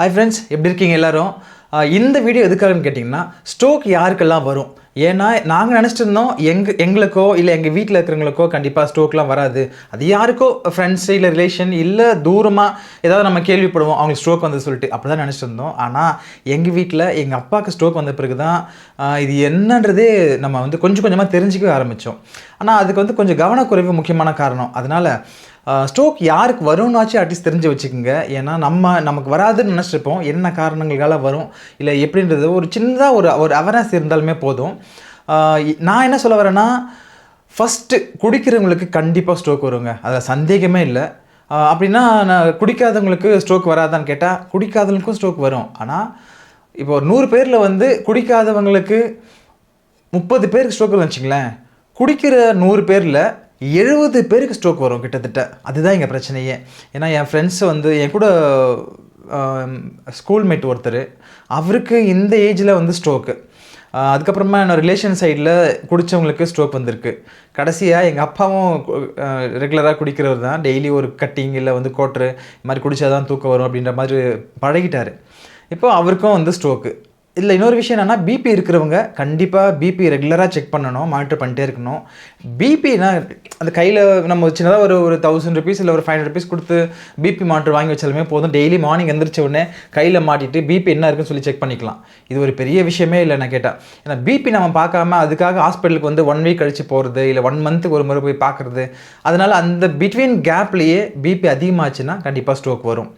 Hi friends எப்படி இருக்கீங்க எல்லோரும்? இந்த வீடியோ எதுக்காகன்னு கேட்டிங்கன்னா ஸ்ட்ரோக் யாருக்கெல்லாம் வரும்? ஏன்னா நாங்கள் நினச்சிட்டு இருந்தோம் எங்கள் எங்களுக்கோ இல்லை எங்கள் வீட்டில் இருக்கிறவங்களுக்கோ கண்டிப்பாக ஸ்ட்ரோக்லாம் வராது. அது யாருக்கோ ஃப்ரெண்ட்ஸ் இல்லை ரிலேஷன் இல்லை தூரமாக ஏதாவது நம்ம கேள்விப்படுவோம் அவங்களுக்கு ஸ்ட்ரோக் வந்து சொல்லிட்டு. அப்படி தான் நினச்சிட்டு இருந்தோம் ஆனால் எங்கள் வீட்டில் எங்கள் அப்பாவுக்கு ஸ்ட்ரோக் வந்த பிறகு தான் இது என்னன்றதே நம்ம வந்து கொஞ்சம் கொஞ்சமாக தெரிஞ்சுக்கவே ஆரம்பித்தோம் ஆனால் அதுக்கு வந்து கொஞ்சம் கவனக்குறைவு முக்கியமான காரணம். அதனால் ஸ்ட்ரோக் யாருக்கு வரும்னாச்சும் அட்லீஸ்ட் தெரிஞ்சு வச்சுக்கோங்க. ஏன்னா நம்ம நமக்கு வராதுன்னு நினச்சிருப்போம். என்ன காரணங்களால வரும்? இல்லை எப்படின்றது ஒரு சின்னதாக ஒரு ஒரு அவேர்னஸ் இருந்தாலுமே போதும். நான் என்ன சொல்ல வரேன்னா ஃபஸ்ட்டு குடிக்கிறவங்களுக்கு கண்டிப்பாக ஸ்ட்ரோக் வருங்க. அதில் சந்தேகமே இல்லை. அப்படின்னா நான் குடிக்காதவங்களுக்கு ஸ்ட்ரோக் வராதான்னு கேட்டால் குடிக்காதவங்களுக்கும் ஸ்ட்ரோக் வரும். ஆனால் இப்போ ஒரு நூறு பேரில் வந்து குடிக்காதவங்களுக்கு முப்பது பேருக்கு ஸ்ட்ரோக் வச்சுங்களேன் குடிக்கிற நூறு பேரில் எழுபது பேருக்கு ஸ்ட்ரோக் வரும் கிட்டத்தட்ட. அதுதான் எங்கள் பிரச்சனையே. ஏன்னா என் ஃப்ரெண்ட்ஸ் வந்து என் கூட ஸ்கூல்மேட் ஒருத்தர் அவருக்கு இந்த ஏஜில் வந்து ஸ்ட்ரோக்கு அதுக்கப்புறமா என்னோட ரிலேஷன் சைடில் குடித்தவங்களுக்கு ஸ்ட்ரோக் வந்திருக்கு. கடைசியாக எங்கள் அப்பாவும் ரெகுலராக குடிக்கிறவர் தான். டெய்லி ஒரு கட்டிங் இல்லை வந்து கோட்ரு இது மாதிரி குடித்தாதான் தூக்கம் வரும் அப்படின்ற மாதிரி பழகிட்டார். இப்போ அவருக்கும் வந்து ஸ்ட்ரோக்கு இல்லை இன்னொரு விஷயம் என்னென்னா பிபி இருக்கிறவங்க கண்டிப்பாக பிபி ரெகுலராக செக் பண்ணணும் மானிட்டர் பண்ணிட்டே இருக்கணும். பிபினா அந்த கையில் நம்ம சின்னதாக ஒரு ஒரு தௌசண்ட் ருபீஸ் இல்லை ஒரு ஃபைவ் ஹண்ட்ரட் ருபீஸ் கொடுத்து பிபி மானிட்டர் வாங்கி வச்சாலுமே போதும். டெய்லி மார்னிங் எந்திரிச்ச உடனே கையில் மாட்டிட்டு பிபி என்ன இருக்குன்னு சொல்லி செக் பண்ணிக்கலாம். இது ஒரு பெரிய விஷயமே இல்லை நான் கேட்டால் ஏன்னா பிபி நம்ம பார்க்காம அதுக்காக ஹாஸ்பிட்டலுக்கு வந்து ஒன் வீக் கழிச்சு போகிறது இல்லை ஒன் மந்த்துக்கு ஒரு முறை போய் பார்க்குறது அதனால் அந்த பிட்வீன் கேப்லேயே பிபி அதிகமாச்சுன்னா கண்டிப்பாக ஸ்ட்ரோக் வரும்.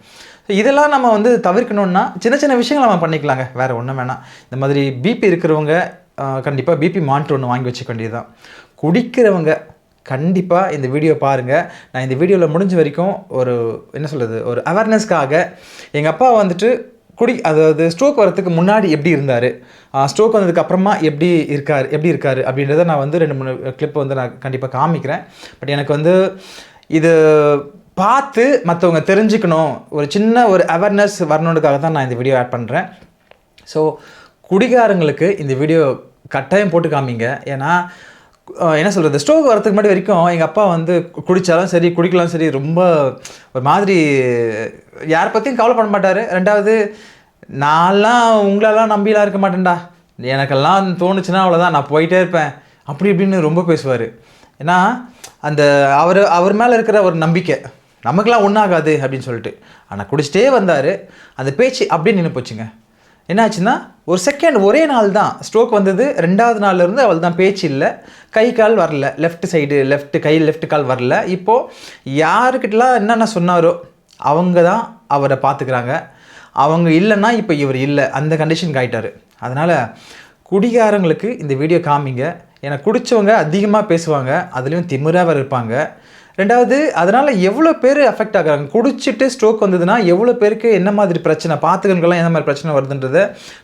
இதெல்லாம் நம்ம வந்து தவிர்க்கணும்னா சின்ன சின்ன விஷயங்கள் நம்ம பண்ணிக்கலாங்க. வேறு ஒன்றும் வேணாம். இந்த மாதிரி பிபி இருக்கிறவங்க கண்டிப்பாக பிபி மானிட்டர் ஒன்று வாங்கி வச்சுக்க வேண்டியதுதான். குடிக்கிறவங்க கண்டிப்பாக இந்த வீடியோ பாருங்கள் நான் இந்த வீடியோவில் முடிஞ்ச வரைக்கும் ஒரு என்ன சொல்கிறது ஒரு அவேர்னஸ்க்காக எங்கள் அப்பா வந்துட்டு குடி அதாவது ஸ்ட்ரோக் வரதுக்கு முன்னாடி எப்படி இருந்தார்? ஸ்ட்ரோக் வந்ததுக்கு அப்புறமா எப்படி இருக்கார் எப்படி இருக்கார் அப்படின்றத நான் வந்து ரெண்டு மூணு கிளிப் வந்து நான் கண்டிப்பாக காமிக்கிறேன். பட் எனக்கு வந்து இது பார்த்து மற்றவங்க தெரிஞ்சுக்கணும். ஒரு சின்ன ஒரு அவேர்னஸ் வரணுன்றதுக்காக தான் நான் இந்த வீடியோ ஆட் பண்ணுறேன் ஸோ குடிகாரங்களுக்கு இந்த வீடியோ கட்டாயம் போட்டு காமிங்க. ஏன்னா என்ன சொல்கிறது ஸ்ட்ரோக் வரதுக்கு முன்னாடி வரைக்கும் எங்கள் அப்பா வந்து குடித்தாலும் சரி குடிக்கலாம் சரி ரொம்ப ஒரு மாதிரி யாரை பற்றியும் கவலைப்பட மாட்டார். ரெண்டாவது நான்லாம் உங்களெல்லாம் நம்பிலாம் இருக்க மாட்டேன்டா. எனக்கெல்லாம் தோணுச்சுன்னா அவ்வளோதான் நான் போயிட்டே இருப்பேன். அப்படி இப்படின்னு ரொம்ப பேசுவார். ஏன்னா அந்த அவர் அவர் மேலே இருக்கிற ஒரு நம்பிக்கை. நமக்கெல்லாம் ஒன்றாகாது அப்படின்னு சொல்லிட்டு. ஆனால் குடிச்சிட்டே வந்தார். அந்த பேச்சு அப்படியே நின்று போச்சுங்க. என்னாச்சுன்னா ஒரு செகண்ட் ஒரே நாள் தான் ஸ்ட்ரோக் வந்தது. ரெண்டாவது நாள்ல இருந்து அவள் தான் பேச்சு இல்லை. கை கால் வரல. லெஃப்ட் சைடு லெஃப்ட் கை லெஃப்ட் கால் வரல. இப்போது யாருக்கிட்டலாம் என்னென்ன சொன்னாரோ அவங்க தான் அவரை பார்த்துக்கிறாங்க. அவங்க இல்லைன்னா இப்போ இவர் இல்லை. அந்த கண்டிஷனுக்கு ஆகிட்டார் அதனால் குடிகாரங்களுக்கு இந்த வீடியோ காமிங்க. ஏன்னா குடிச்சவங்க அதிகமாக பேசுவாங்க. அதுலேயும் திமிராக இருப்பாங்க. ரெண்டாவது அதனால் எவ்வளோ பேர் அஃபெக்ட் ஆகுறாங்க? குடிச்சிட்டு ஸ்ட்ரோக் வந்ததுன்னா எவ்வளோ பேருக்கு என்ன மாதிரி பிரச்சனை? பார்த்துக்கணுங்கெல்லாம் என்ன மாதிரி பிரச்சனை வருதுன்றதை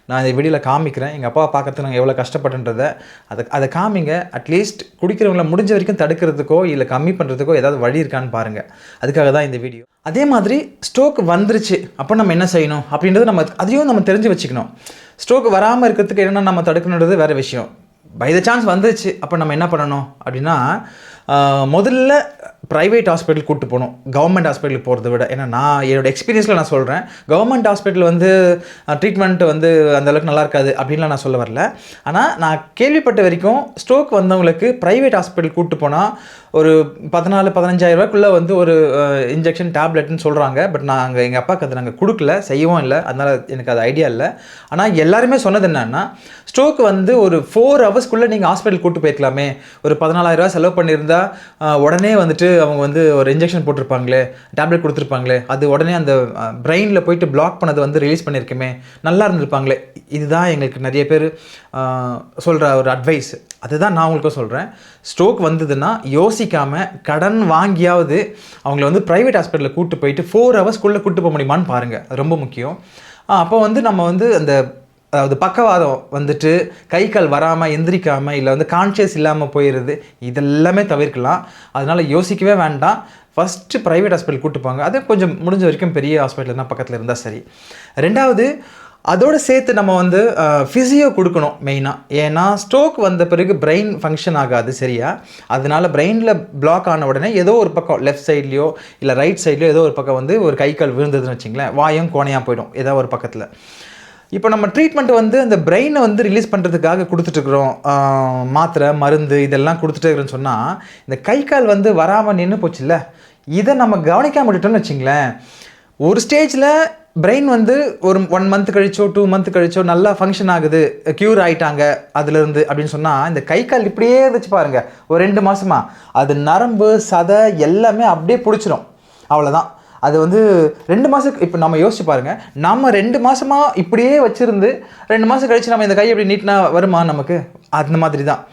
நான் இந்த வீடியோவில் காமிக்கிறேன். எங்கள் அப்பாவை பார்க்கறதுக்கு நாங்கள் எவ்வளோ கஷ்டப்பட்டுன்றதை. அதை அதை காமிங்க. அட்லீஸ்ட் குடிக்கிறவங்கள முடிஞ்ச வரைக்கும் தடுக்கிறதுக்கோ இல்லை கம்மி பண்ணுறதுக்கோ ஏதாவது வழி இருக்கான்னு பாருங்கள் அதுக்காக தான் இந்த வீடியோ அதே மாதிரி ஸ்ட்ரோக் வந்துருச்சு. அப்போ நம்ம என்ன செய்யணும்? அப்படின்றது நம்ம அதையும் நம்ம தெரிஞ்சு வச்சுக்கணும். ஸ்ட்ரோக் வராமல் இருக்கிறதுக்கு என்னென்ன நம்ம தடுக்கணுன்றது வேறு விஷயம். பை த சான்ஸ் வந்துருச்சு. அப்போ நம்ம என்ன பண்ணணும்? அப்படின்னா முதல்ல ப்ரைவேட் ஹாஸ்பிட்டல் கூட்டு போகணும். கவர்மெண்ட் ஹாஸ்பிட்டலுக்கு போகிறத விட. ஏன்னா நான் என்னோடய எக்ஸ்பீரியன்ஸில் நான் சொல்கிறேன் கவர்மெண்ட் ஹாஸ்பிட்டல் வந்து ட்ரீட்மெண்ட் வந்து அந்த அளவுக்கு நல்லா இருக்காது அப்படின்லாம் நான் சொல்ல வரல. ஆனால் நான் கேள்விப்பட்ட வரைக்கும் ஸ்ட்ரோக் வந்தவங்களுக்கு ப்ரைவேட் ஹாஸ்பிட்டல் கூட்டு போனால் ஒரு பதினாலு பதினஞ்சாயிரம் ரூபாய்க்குள்ளே வந்து ஒரு இன்ஜெக்ஷன் டேப்லெட்னு சொல்கிறாங்க பட் நாங்கள் எங்கள் அப்பாவுக்கு அதை நாங்கள் கொடுக்கல செய்யவும் இல்லை. அதனால் எனக்கு அது ஐடியா இல்லை. ஆனால் எல்லாருமே சொன்னது என்னென்னா ஸ்ட்ரோக் வந்து ஒரு ஃபோர் ஹவர்ஸ்க்குள்ளே நீங்கள் ஹாஸ்பிட்டல் கூட்டு போயிருக்கலாமே. ஒரு பதினாலாயிரரூவா செலவு பண்ணியிருந்தா உடனே வந்துட்டு அவங்க வந்து ஒரு இன்ஜெக்ஷன் போட்டிருப்பாங்களே டேப்லெட் கொடுத்துருப்பாங்களே அது உடனே அந்த பிரெயினில் போயிட்டு பிளாக் பண்ணது வந்து ரிலீஸ் பண்ணியிருக்குமே. நல்லா இருந்திருப்பாங்களே. இதுதான் எங்களுக்கு நிறைய பேர் சொல்கிற ஒரு அட்வைஸ் அதுதான் நான் உங்களுக்கும் சொல்கிறேன் ஸ்ட்ரோக் வந்ததுன்னா யோசிக்காமல் கடன் வாங்கியாவது அவங்கள வந்து ப்ரைவேட் ஹாஸ்பிட்டலில் கூட்டு போயிட்டு ஃபோர் ஹவர்ஸ்க்குள்ளே கூப்பிட்டு போக முடியுமான்னு பாருங்கள் ரொம்ப முக்கியம். அப்போ வந்து நம்ம வந்து அந்த அதாவது பக்கவாதம் வந்துட்டு கை கால் வராமல் எந்திரிக்காமல் இல்லை வந்து கான்ஷியஸ் இல்லாமல் போயிடுது இதெல்லாமே தவிர்க்கலாம். அதனால் யோசிக்கவே வேண்டாம். ஃபஸ்ட்டு ப்ரைவேட் ஹாஸ்பிட்டல் கூட்டு போங்க. அது கொஞ்சம் முடிஞ்ச வரைக்கும் பெரிய ஹாஸ்பிட்டல் தான் பக்கத்தில் இருந்தால் சரி. ரெண்டாவது அதோடு சேர்த்து நம்ம வந்து ஃபிசியோ கொடுக்கணும் மெயினாக ஏன்னா ஸ்ட்ரோக் வந்த பிறகு பிரெயின் ஃபங்க்ஷன் ஆகாது சரியா? அதனால பிரெயினில் பிளாக் ஆன உடனே ஏதோ ஒரு பக்கம் லெஃப்ட் சைட்லேயோ இல்லை ரைட் சைட்லேயோ ஏதோ ஒரு பக்கம் வந்து ஒரு கை கால் விழுந்ததுன்னு வச்சிங்களேன் வாயும் கோணையாக போயிடும் ஏதோ ஒரு பக்கத்தில். இப்போ நம்ம ட்ரீட்மெண்ட் வந்து அந்த பிரெயினை வந்து ரிலீஸ் பண்ணுறதுக்காக கொடுத்துட்ருக்குறோம் மாத்திரை மருந்து இதெல்லாம் கொடுத்துட்டே சொன்னால் இந்த கை கால் வந்து வராமல் நின்று போச்சுல்ல? இதை நம்ம கவனிக்காம விட்டுட்டோம்னு வச்சிங்களேன் ஒரு ஸ்டேஜில் பிரெயின் வந்து ஒரு ஒன் மந்த் கழிச்சோ டூ மந்த் கழிச்சோ நல்லா ஃபங்க்ஷன் ஆகுது க்யூர் ஆயிட்டாங்க அதுலேருந்து அப்படின்னு சொன்னால் இந்த கை கால் இப்படியே இருந்துச்சு பாருங்க. ஒரு ரெண்டு மாசமா. அது நரம்பு சதை எல்லாமே அப்படியே பிடிச்சிரும். அவ்வளோதான் அது வந்து ரெண்டு மாதம் இப்போ நம்ம யோசிச்சு பாருங்க. நம்ம ரெண்டு மாசமா இப்படியே வச்சிருந்து ரெண்டு மாதம் கழிச்சு நம்ம இந்த கை எப்படி நீட்டினா வருமா நமக்கு? அந்த மாதிரி தான்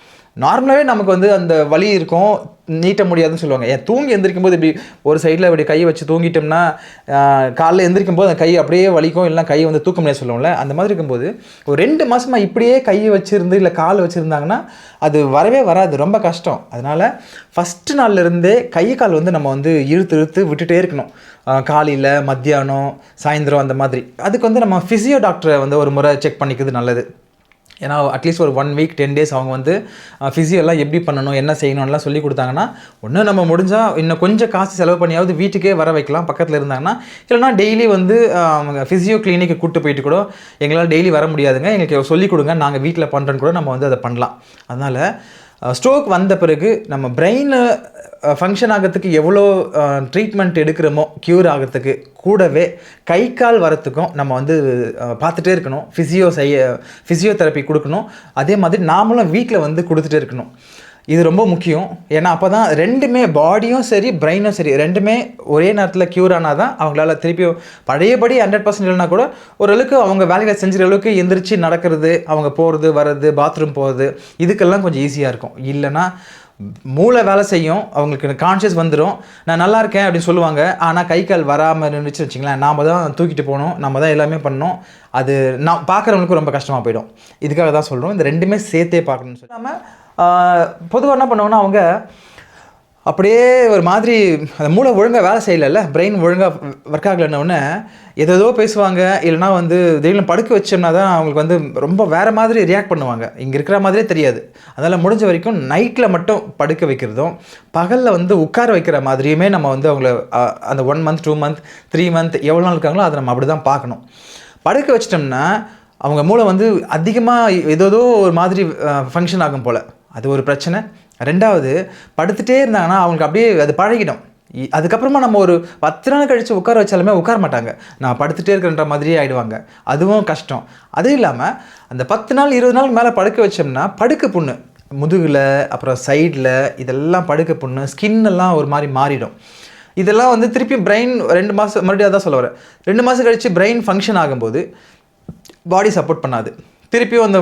நார்மலாகவே நமக்கு வந்து அந்த வலி இருக்கும் நீட்ட முடியாதுன்னு சொல்லுவாங்க. ஏன் தூங்கி எந்திரிக்கும் போது இப்படி ஒரு சைடில் இப்படி கையை வச்சு தூங்கிட்டோம்னா காலைல எந்திரிக்கும் போது அந்த கை அப்படியே வலிக்கும் இல்லை கை வந்து தூக்க முடியாது சொல்லுவோம்ல. அந்த மாதிரி இருக்கும்போது ஒரு ரெண்டு மாதமாக இப்படியே கையை வச்சுருந்து இல்லை கால் வச்சுருந்தாங்கன்னா அது வரவே வராது. ரொம்ப கஷ்டம். அதனால் ஃபஸ்ட்டு நாள்ல இருந்தே கை கால் வந்து நம்ம வந்து இழுத்து இழுத்து விட்டுட்டே இருக்கணும். காலையில் மத்தியானம் சாயந்தரம் அந்த மாதிரி. அதுக்கு வந்து நம்ம ஃபிசியோ டாக்டரை வந்து ஒரு முறை செக் பண்ணிக்கிறது நல்லது. ஏன்னா அட்லீஸ்ட் ஒரு ஒன் வீக் டென் டேஸ் அவங்க வந்து physio எல்லாம் எப்படி பண்ணணும் என்ன செய்யணும்லாம் சொல்லி கொடுத்தாங்கன்னா ஒன்று நம்ம முடிஞ்சால் இன்னும் கொஞ்சம் காசு செலவு பண்ணியாவது வீட்டுக்கே வர வைக்கலாம். பக்கத்தில் இருந்தாங்கன்னா இல்லைனா டெய்லி வந்து அவங்க ஃபிசியோ கிளினிக்கு கூட்டு போயிட்டு கூட எங்களால் டெய்லி வர முடியாதுங்க. எங்களுக்கு சொல்லிக் கொடுங்க. நாங்கள் வீட்டில் பண்ணுறோன்னு கூட நம்ம வந்து அதை பண்ணலாம். அதனால் Uh, ஸ்ட்ரோக் வந்த பிறகு நம்ம பிரெயின் ஃபங்க்ஷன் ஆகிறதுக்கு எவ்வளோ uh, ட்ரீட்மெண்ட் எடுக்கிறோமோ க்யூர் ஆகிறதுக்கு கூடவே கை கால் வரத்துக்கும் நம்ம வந்து uh, பார்த்துட்டே இருக்கணும். ஃபிசியோ செய்ய ஃபிசியோதெரப்பி கொடுக்கணும். அதே மாதிரி நாமளும் வீட்டில் வந்து கொடுத்துட்டே இருக்கணும். இது ரொம்ப முக்கியம். ஏன்னா அப்போ தான் ரெண்டுமே பாடியும் சரி பிரெயினும் சரி ரெண்டுமே ஒரே நேரத்தில் க்யூர் ஆனால் தான் அவங்களால திருப்பியும் பழையபடி ஹண்ட்ரட் பர்சன்ட் இல்லைனா கூட ஓரளவுக்கு அவங்க வேலைகளை செஞ்சுற அளவுக்கு எந்திரிச்சு நடக்கிறது அவங்க போகிறது வர்றது பாத்ரூம் போகிறது இதுக்கெல்லாம் கொஞ்சம் ஈஸியாக இருக்கும். இல்லைன்னா மூளை வேலை செய்யும் அவங்களுக்கு கான்ஷியஸ் வந்துடும் நான் நல்லா இருக்கேன் அப்படின்னு சொல்லுவாங்க. ஆனால் கை கால் வராமல் இருந்துச்சு வச்சுங்களேன் நாம் தான் தூக்கிட்டு போகணும் நம்ம தான் எல்லாமே பண்ணணும். அது நான் பார்க்குறவங்களுக்கும் ரொம்ப கஷ்டமாக போயிடும். இதுக்காக தான் சொல்கிறோம் இந்த ரெண்டுமே சேர்த்தே பார்க்கணும்னு சொல்லாமல் பொதுவாக என்ன பண்ணுவாங்கன்னா அவங்க அப்படியே ஒரு மாதிரி அந்த மூளை ஒழுங்காக வேலை செய்யலைல்ல பிரெயின் ஒழுங்காக ஒர்க் ஆகலைன்னொடனே ஏதோ பேசுவாங்க. இல்லைனா வந்து திடீர்னு படுக்க வச்சோம்னா தான் அவங்களுக்கு வந்து ரொம்ப வேறு மாதிரி ரியாக்ட் பண்ணுவாங்க. இங்கே இருக்கிற மாதிரியே தெரியாது. அதனால் முடிஞ்ச வரைக்கும் நைட்டில் மட்டும் படுக்க வைக்கிறதும் பகலில் வந்து உட்கார வைக்கிற மாதிரியுமே நம்ம வந்து அவங்கள அந்த one month two month three month எவ்வளோ நாள் இருக்காங்களோ அதை நம்ம அப்படி தான் பார்க்கணும். படுக்க வச்சிட்டோம்னா அவங்க மூளை வந்து அதிகமாக ஏதோ ஒரு மாதிரி ஃபங்க்ஷன் ஆகும் போல். அது ஒரு பிரச்சனை. ரெண்டாவது படுத்துகிட்டே இருந்தாங்கன்னா அவங்களுக்கு அப்படியே அது பழகிடும். இ- அதுக்கப்புறமா நம்ம ஒரு பத்து நாள் கழித்து உட்கார வச்சாலுமே உட்கார மாட்டாங்க. நான் படுத்துட்டே இருக்கிறன்ற மாதிரியே ஆகிடுவாங்க அதுவும் கஷ்டம். அதுவும் இல்லாமல் அந்த பத்து நாள் இருபது நாள் மேலே படுக்க வச்சோம்னா படுக்க புண்ணு. முதுகில் அப்புறம் சைடில் இதெல்லாம் படுக்க புண்ணு ஸ்கின் எல்லாம் ஒரு மாதிரி மாறிடும். இதெல்லாம் வந்து திருப்பி பிரெயின் ரெண்டு மாதம் மறுபடியும் அதான் சொல்ல வரேன். ரெண்டு மாதம் கழித்து பிரெயின் ஃபங்க்ஷன் ஆகும்போது பாடி சப்போர்ட் பண்ணாது. திருப்பியும் அந்த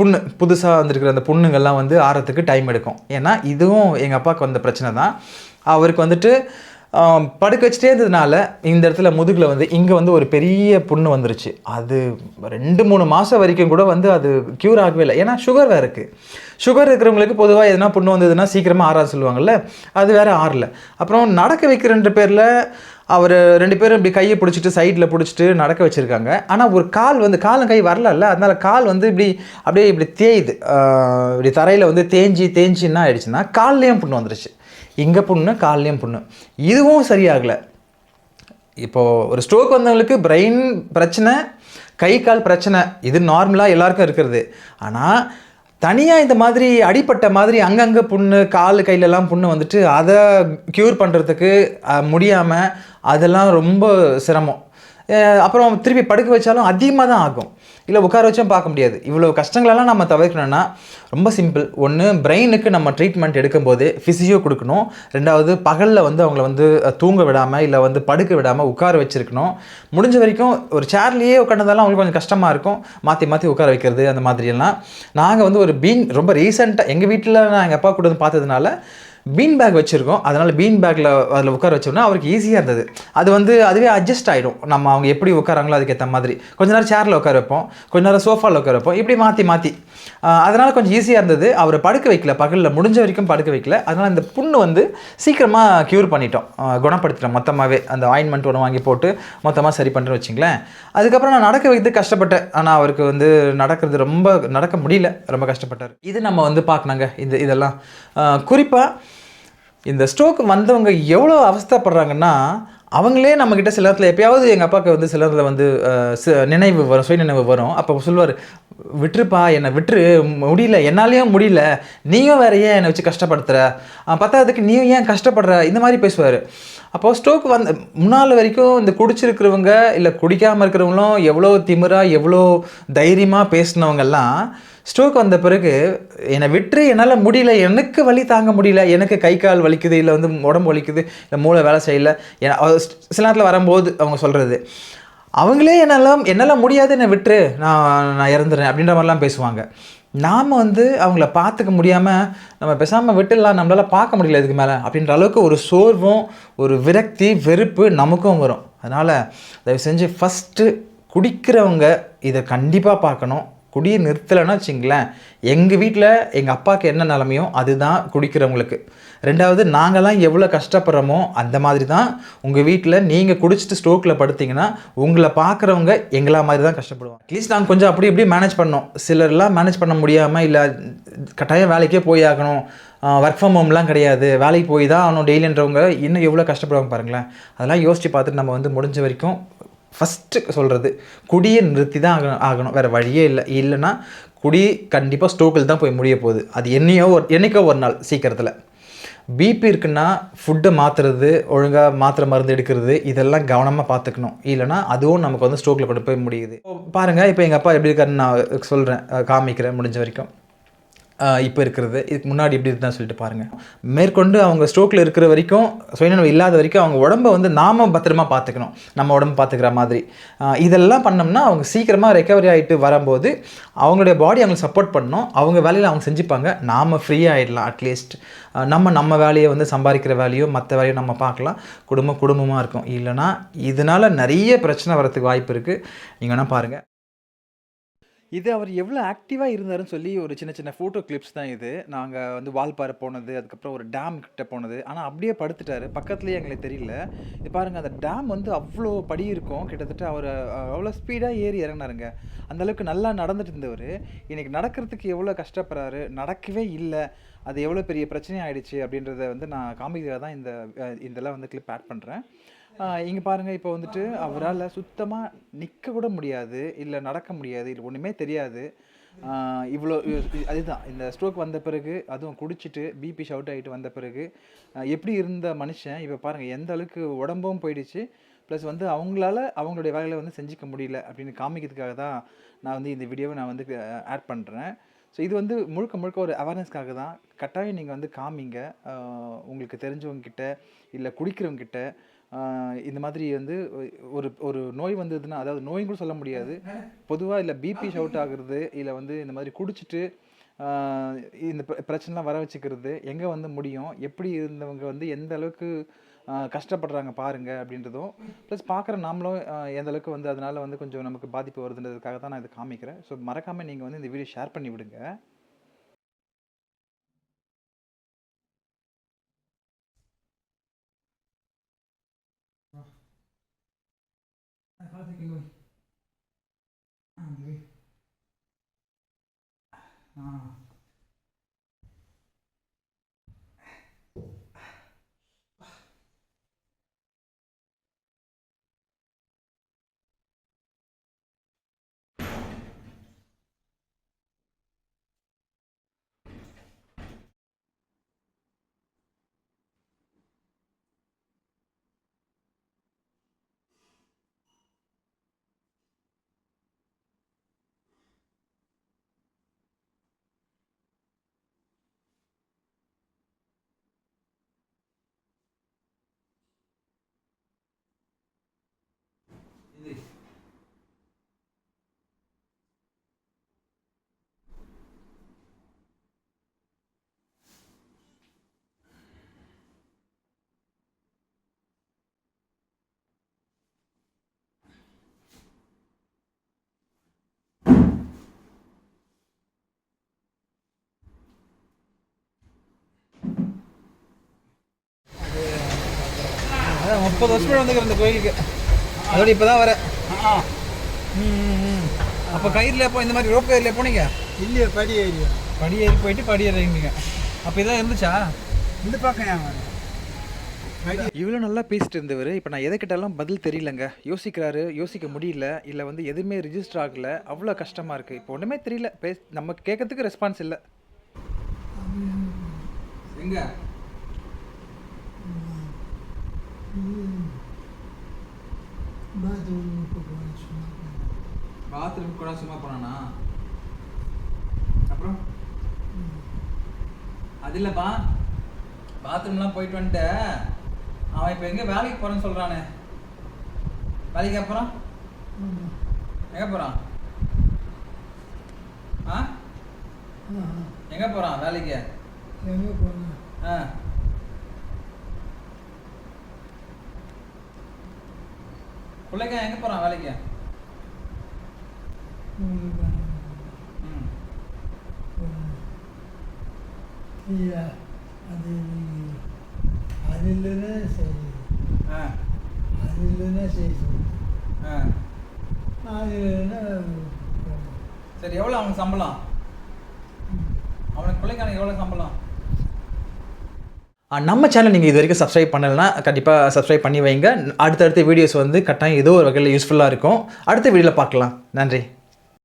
புண்ணு புதுசாக வந்திருக்கிற அந்த புண்ணுங்கள்லாம் வந்து ஆறத்துக்கு டைம் எடுக்கும். ஏன்னா இதுவும் எங்கள் அப்பாவுக்கு வந்த பிரச்சனை தான். அவருக்கு வந்துட்டு படுக்க வச்சுட்டே இருந்ததுனால இந்த இடத்துல முதுகில் வந்து இங்கே வந்து ஒரு பெரிய புண்ணு வந்துருச்சு. அது ரெண்டு மூணு மாதம் வரைக்கும் கூட வந்து அது க்யூர் ஆகவே இல்லை. ஏன்னா சுகர் வேறு இருக்குது சுகர் இருக்கிறவங்களுக்கு பொதுவாக எதனா புண்ணு வந்ததுன்னா சீக்கிரமாக ஆறாது சொல்லுவாங்கள்ல அது வேறு ஆறல. அப்புறம் நடக்க வைக்கிறன்ற பேரில் அவர் ரெண்டு பேரும் இப்படி கையை பிடிச்சிட்டு சைடில் பிடிச்சிட்டு நடக்க வச்சுருக்காங்க. ஆனால் ஒரு கால் வந்து காலும் கை வரலல்ல? அதனால கால் வந்து இப்படி அப்படியே இப்படி தேயுது. இப்படி தரையில் வந்து தேஞ்சி தேஞ்சி என்ன ஆயிடுச்சுன்னா கால்லேயும் புண்ணு வந்துருச்சு. இங்கே புண்ணு கால்லேயும் புண்ணு. இதுவும் சரியாகலை. இப்போது ஒரு ஸ்ட்ரோக் வந்தவங்களுக்கு பிரெயின் பிரச்சனை கை கால் பிரச்சனை. இது நார்மலாக எல்லாருக்கும் இருக்கிறது. ஆனால் தனியாக இந்த மாதிரி அடிப்பட்ட மாதிரி அங்கங்கே புண்ணு கால் கையிலலாம் புண்ணு வந்துட்டு அதை க்யூர் பண்ணுறதுக்கு முடியாமல் அதெல்லாம் ரொம்ப சிரமம். அப்புறம் திருப்பி படுக்க வச்சாலும் அதிகமாக தான் ஆகும். இல்லை உட்கார வச்சும் பார்க்க முடியாது. இவ்வளோ கஷ்டங்களெல்லாம் நம்ம தவிர்க்கணும்னா ரொம்ப சிம்பிள் ஒன்று பிரெயினுக்கு நம்ம ட்ரீட்மெண்ட் எடுக்கும்போது ஃபிசியோ கொடுக்கணும். ரெண்டாவது பகலில் வந்து அவங்கள வந்து தூங்க விடாமல் இல்லை வந்து படுக்க விடாமல் உட்கார வச்சுருக்கணும். முடிஞ்ச வரைக்கும் ஒரு சேர்லேயே உட்காந்ததெல்லாம் அவங்களுக்கு கொஞ்சம் கஷ்டமாக இருக்கும். மாற்றி மாற்றி உட்கார வைக்கிறது அந்த மாதிரியெல்லாம். நாங்கள் வந்து ஒரு பீன் ரொம்ப ரீசெண்டாக எங்கள் வீட்டில் நான் எங்கள் அப்பா கூட வந்து பார்த்ததுனால பீன் பேக் வச்சுருக்கோம். அதனால் பீன் பேக்கில் அதில் உட்கார வச்சோம்னா அவருக்கு ஈஸியாக இருந்தது. அது வந்து அதுவே அட்ஜஸ்ட் ஆகிடும் நம்ம அவங்க எப்படி உட்காராங்களோ அதுக்கேற்ற மாதிரி. கொஞ்ச நேரம் சேரில் உட்கார வைப்போம். கொஞ்ச நேரம் சோஃபாவில் உட்கார வைப்போம். இப்படி மாற்றி மாற்றி அதனால் கொஞ்சம் ஈஸியாக இருந்தது. அவரை படுக்க வைக்கல. பகலில் முடிஞ்ச வரைக்கும் படுக்க வைக்கல. அதனால் இந்த புண்ணு வந்து சீக்கிரமாக க்யூர் பண்ணிட்டோம். குணப்படுத்திட்டோம் மொத்தமாகவே அந்த ஆயின்மெண்ட் ஒன்று வாங்கி போட்டு மொத்தமாக சரி பண்ணுறேன் வச்சிங்களேன். அதுக்கப்புறம் நான் நடக்க வைத்து கஷ்டப்பட்டேன். ஆனால் அவருக்கு வந்து நடக்கிறது ரொம்ப நடக்க முடியல. ரொம்ப கஷ்டப்பட்டார். இது நம்ம வந்து பார்க்கணுங்க. இந்த இதெல்லாம். குறிப்பாக இந்த ஸ்ட்ரோக் வந்தவங்க எவ்வளோ அவஸ்தைப்படுறாங்கன்னா அவங்களே நம்மக்கிட்ட சில நேரத்தில் எப்பயாவது எங்கள் அப்பாவுக்கு வந்து சில நேரத்தில் வந்து நினைவு வரும் சுய நினைவு வரும். அப்போ சொல்லுவார் விட்டுருப்பா என்னை விட்டுரு முடியல என்னாலேயும் முடியல. நீயும் வேற ஏன் என்னை வச்சு கஷ்டப்படுத்துற? பத்தாததுக்கு நீயும் ஏன் கஷ்டப்படுற? இந்த மாதிரி பேசுவார். அப்போது ஸ்ட்ரோக் வந்து முன்னால் வரைக்கும் இந்த குடிச்சிருக்கிறவங்க இல்லை குடிக்காமல் இருக்கிறவங்களும் எவ்வளோ திமிராக எவ்வளோ தைரியமாக பேசினவங்கெல்லாம் ஸ்ட்ரோக் வந்த பிறகு என்னை விட்டு என்னால் முடியல எனக்கு வலி தாங்க முடியல எனக்கு கை கால் வலிக்குது இல்லை வந்து உடம்பு வலிக்குது இல்லை மூளை வேலை செய்யல. என- சில நேரத்தில் வரும்போது அவங்க சொல்கிறது அவங்களே என்னெல்லாம் என்னால் முடியாது என்னை விட்டுரு நான் நான் இறந்துறேன் அப்படின்ற மாதிரிலாம் பேசுவாங்க. நாம் வந்து அவங்கள பார்த்துக்க முடியாமல் நம்ம பேசாமல் விட்டுடலாம் நம்மளால் பார்க்க முடியல இதுக்கு மேலே அப்படின்ற அளவுக்கு ஒரு சோர்வும் ஒரு விரக்தி வெறுப்பு நமக்கும் வரும். அதனால் தயவு செஞ்சு ஃபஸ்ட்டு குடிக்கிறவங்க இதை கண்டிப்பாக பார்க்கணும். குடியை நிறுத்தலைன்னா வச்சிங்களேன் எங்கள் வீட்டில் எங்கள் அப்பாவுக்கு என்ன நிலமையோ அதுதான் குடிக்கிறவங்களுக்கு. ரெண்டாவது நாங்கள்லாம் எவ்வளோ கஷ்டப்படுறோமோ அந்த மாதிரி தான் உங்கள் வீட்டில் நீங்கள் குடிச்சிட்டு ஸ்ட்ரோக்கில் படுத்தீங்கன்னா உங்களை பார்க்குறவங்க எங்களா மாதிரி தான் கஷ்டப்படுவாங்க அட்லீஸ்ட் நாங்கள் கொஞ்சம் அப்படி இப்படி மேனேஜ் பண்ணோம். சிலர்லாம் மேனேஜ் பண்ண முடியாமல் இல்லை கட்டாயம் வேலைக்கே போய் ஆகணும். ஒர்க் ஃப்ரம் ஹோம்லாம் கிடையாது. வேலைக்கு போய் தான் ஆகணும் டெய்லின்றவங்க இன்னும் எவ்வளோ கஷ்டப்படுவாங்க பாருங்களேன். அதெல்லாம் யோசித்து பார்த்துட்டு நம்ம வந்து முடிஞ்ச வரைக்கும் ஃபஸ்ட்டு சொல்கிறது குடியை நிறுத்தி தான் ஆகணும் ஆகணும். வேறு வழியே இல்லை. இல்லைன்னா குடி கண்டிப்பாக ஸ்டோக்கில் தான் போய் முடிய போகுது. அது என்னையோ ஒரு என்னைக்கோ ஒரு நாள் சீக்கிரத்தில். பிபி இருக்குன்னா ஃபுட்டை மாற்றுறது ஒழுங்காக மாத்திரை மருந்து எடுக்கிறது இதெல்லாம் கவனமாக பார்த்துக்கணும். இல்லைன்னா அதுவும் நமக்கு வந்து ஸ்ட்ரோக்கில் கொண்டு போய் முடியுது. பாருங்கள் இப்போ எங்கள் அப்பா எப்படி இருக்காருன்னு நான் சொல்கிறேன் காமிக்கிறேன் முடிஞ்ச வரைக்கும். இப்போ இருக்கிறது. இதுக்கு முன்னாடி எப்படி இருந்தால் சொல்லிட்டு பாருங்கள் மேற்கொண்டு அவங்க ஸ்ட்ரோக்கில் இருக்கிற வரைக்கும் சுயநினைவு இல்லாத வரைக்கும் அவங்க உடம்ப வந்து நாம பத்திரமா பார்த்துக்கணும் நம்ம உடம்பு பார்த்துக்கிற மாதிரி. இதெல்லாம் பண்ணோம்னா அவங்க சீக்கிரமாக ரெக்கவரி ஆகிட்டு வரும்போது அவங்களுடைய பாடி அவங்களுக்கு சப்போர்ட் பண்ணணும். அவங்க வேலையில் அவங்க செஞ்சுப்பாங்க. நாம் ஃப்ரீ ஆகிடலாம் அட்லீஸ்ட் நம்ம நம்ம வேலையை வந்து சம்பாதிக்கிற வேலையோ மற்ற வேலையோ நம்ம பார்க்கலாம். குடும்பம் குடும்பமாக இருக்கும். இல்லைன்னா இதனால் நிறைய பிரச்சனை வரத்துக்கு வாய்ப்பு இருக்குது நீங்கள் வேணால் பாருங்கள் இது அவர் எவ்வளோ ஆக்டிவாக இருந்தாருன்னு சொல்லி ஒரு சின்ன சின்ன ஃபோட்டோ கிளிப்ஸ் தான் இது. நாங்கள் வந்து வால்பாறை போனது அதுக்கப்புறம் ஒரு டேம் கிட்ட போனது. ஆனால் அப்படியே படுத்துட்டாரு. பக்கத்துலேயே எங்களுக்கு தெரியல. இது பாருங்கள் அந்த டேம் வந்து அவ்வளோ படி இருக்கும். கிட்டத்தட்ட அவர் அவ்வளோ ஸ்பீடாக ஏறி இறங்கினாருங்க. அந்தளவுக்கு நல்லா நடந்துட்டு இருந்தவர். இன்றைக்கி நடக்கிறதுக்கு எவ்வளோ கஷ்டப்படுறாரு? நடக்கவே இல்லை. அது எவ்வளோ பெரிய பிரச்சனை ஆயிடுச்சு அப்படின்றத வந்து நான் காமிக்கிறதா தான் இந்த இதெல்லாம் வந்து கிளிப் ஆட் பண்ணுறேன் இங்கே பாருங்கள் இப்போ வந்துட்டு அவரால் சுத்தமாக நிற்க கூட முடியாது இல்லை நடக்க முடியாது இல்லை ஒன்றுமே தெரியாது. இவ்வளோ அதுதான் இந்த ஸ்ட்ரோக் வந்த பிறகு அதுவும் குடிச்சிட்டு பிபி ஷவுட் ஆகிட்டு வந்த பிறகு எப்படி இருந்த மனுஷன் இப்போ பாருங்கள் எந்த அளவுக்கு உடம்பும் போயிடுச்சு ப்ளஸ் வந்து அவங்களால அவங்களுடைய வேலைகளை வந்து செஞ்சுக்க முடியல அப்படின்னு காமிக்கிறதுக்காக தான் நான் வந்து இந்த வீடியோவை நான் வந்து ஆட் பண்ணுறேன் ஸோ இது வந்து முழுக்க முழுக்க ஒரு அவேர்னஸ்க்காக தான். கட்டாயம் நீங்கள் வந்து காமிங்க உங்களுக்கு தெரிஞ்சவங்கக்கிட்ட இல்லை குடிக்கிறவங்கக்கிட்ட இந்த மாதிரி வந்து ஒரு ஒரு நோய் வந்ததுன்னா அதாவது நோயும் கூட சொல்ல முடியாது. பொதுவாக இல்லை பிபி ஷவுட் ஆகுறது இல்லை வந்து இந்த மாதிரி குடிச்சிட்டு இந்த பிர- பிரச்சனைலாம் வர வச்சுக்கிறது எங்கே வந்து முடியும்? எப்படி இருந்தவங்க வந்து எந்த அளவுக்கு கஷ்டப்படுறாங்க பாருங்க அப்படின்றதும் ப்ளஸ் பார்க்குற நாமளும் எந்த அளவுக்கு வந்து அதனால வந்து கொஞ்சம் நமக்கு பாதிப்பு வருதுன்றதுக்காக தான் நான் இதை காமிக்கிறேன். ஸோ மறக்காமல் நீங்கள் வந்து இந்த வீடியோ ஷேர் பண்ணி விடுங்க. parece que voy. Ah, me. Ah. முப்பது வருஷம் வந்துக்கிறேன் இந்த கோயிலுக்கு. அதோட இப்போ தான் வரேன் அப்போ கயிறில் எப்போ இந்த மாதிரி ரோப் கயிறில் போனீங்க இல்லையே படி ஏரியா படி ஏறி போயிட்டு படி ஏறிங்க. அப்போ இதெல்லாம் இருந்துச்சா? இந்த பக்கம் ஏன் இவ்வளோ நல்லா பேசிட்டு இருந்தவர். இப்போ நான் எதை கேட்டாலும் பதில் தெரியலங்க. யோசிக்கிறாரு யோசிக்க முடியல. இல்லை வந்து எதுவுமே ரிஜிஸ்டர் ஆகல. அவ்வளோ கஷ்டமாக இருக்குது இப்போ ஒன்றுமே தெரியல. பேச நம்ம கேட்கறதுக்கு ரெஸ்பான்ஸ் இல்லை எங்க பாத்ரூம் கூட சும்மா போனானா? அப்புறம்? அது இல்லைப்பா. பாத்ரூம்லாம் போயிட்டு வந்துட்டு. அவன் இப்போ எங்கே வேலைக்கு போகிறேன்னு சொல்கிறானே வேலைக்கு அப்புறம் எங்கே போகிறான் ஆ? எங்கே போகிறான் வேலைக்கு? ஆ. பிள்ளைக்கா எங்கே போகிறான் வேலைக்கு? அது அது இல்லைன்னா சரி ஆ. அது இல்லைன்னா சரி ஆ. அது இல்லைன்னா சரி எவ்வளோ அவனுக்கு சம்பளம்? அவனுக்கு பிள்ளைக்கானுக்கு எவ்வளோ சம்பளம்? நம்ம சேனல் நீங்கள் இது வரைக்கும் சப்ஸ்கிரைப் பண்ணலைன்னா கண்டிப்பாக சப்ஸ்கிரைப் பண்ணி வைங்க. அடுத்தடுத்த வீடியோஸ் வந்து கட்டாயம் ஏதோ ஒரு வகையில் யூஸ்ஃபுல்லாக இருக்கும். அடுத்த வீடியோவில் பார்க்கலாம். நன்றி.